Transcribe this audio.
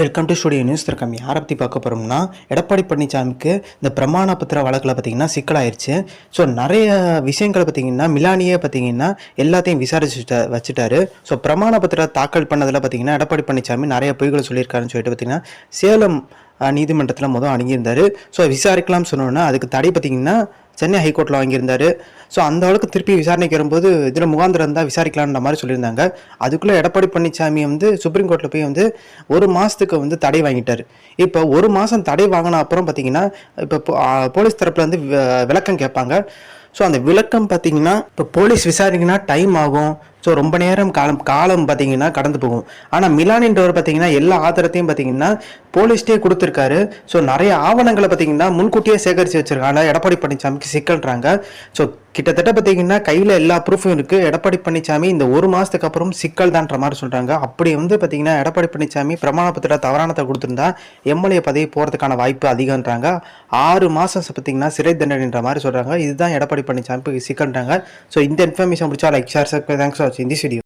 Welcome to studio news திருக்கம் யாரை பற்றி பார்க்க போகிறோம்னா எடப்பாடி பழனிசாமிக்கு இந்த பிரமாண பத்திர வழக்கில் பார்த்தீங்கன்னா சிக்கலாயிருச்சு. ஸோ நிறைய விஷயங்களை பார்த்தீங்கன்னா மிலானியே பார்த்தீங்கன்னா எல்லாத்தையும் விசாரிச்சு வச்சுட்டாரு. ஸோ பிரமாண பத்திர தாக்கல் பண்ணதில் பார்த்தீங்கன்னா எடப்பாடி பழனிசாமி நிறைய பொய்களை சொல்லியிருக்காருன்னு சொல்லிட்டு பார்த்தீங்கன்னா சேலம் நீதிமன்றத்தில் மொதல் அணுகியிருந்தார் ஸோ விசாரிக்கலாம்னு சொன்னோன்னா அதுக்கு தடை பார்த்தீங்கன்னா சென்னை ஹைகோர்ட்டில் வாங்கியிருந்தாரு. ஸோ அந்த அளவுக்கு திருப்பி விசாரணைக்கு வரும்போது இதில் முகாந்திரம் தான் விசாரிக்கலான்ற மாதிரி சொல்லியிருந்தாங்க. அதுக்குள்ளே எடப்பாடி பழனிசாமி வந்து சுப்ரீம் கோர்ட்டில் போய் வந்து ஒரு மாதத்துக்கு வந்து தடை வாங்கிட்டார். இப்போ ஒரு மாதம் தடை வாங்கின அப்புறம் பார்த்தீங்கன்னா இப்போ போலீஸ் தரப்பில் வந்து விளக்கம் கேட்பாங்க. ஸோ அந்த விளக்கம் பார்த்தீங்கன்னா இப்போ போலீஸ் விசாரிங்கன்னா டைம் ஆகும். ஸோ ரொம்ப நேரம் காலம் காலம் பார்த்தீங்கன்னா கடந்து போகும். ஆனால் மிலானின்றவர் பார்த்தீங்கன்னா எல்லா ஆதாரத்தையும் பார்த்தீங்கன்னா போலீஸ்டே கொடுத்துருக்காரு. ஸோ நிறைய ஆவணங்களை பார்த்தீங்கன்னா முன்கூட்டியே சேகரித்து வச்சிருக்காங்க. எடப்பாடி பழனிசாமிக்கு சிக்கல்றாங்க ஸோ கிட்டத்தட்ட பார்த்தீங்கன்னா கையில் எல்லா ப்ரூஃபும் இருக்குது எடப்பாடி பழனிசாமி இந்த ஒரு மாதத்துக்கு அப்புறம் சிக்கல் தான்ற மாதிரி சொல்கிறாங்க அப்படி வந்து பார்த்தீங்கன்னா எடப்பாடி பழனிசாமி பிரமாண பத்திர தவறானத்தை கொடுத்துருந்தா எம்எல்ஏ பதவி போகிறதுக்கான வாய்ப்பு அதிகம்ன்றாங்க ஆறு மாதம் பார்த்தீங்கன்னா சிறை தண்டனைன்ற மாதிரி சொல்கிறாங்க இதுதான் எடப்பாடி பழனிசாமி சிக்கல்ன்றாங்க. ஸோ இந்த இன்ஃபர்மேஷன் பிடிச்சா லைக் ஷேர் தேங்க்ஸ் ஃபார் வாட்சிங் திஸ் வீடியோ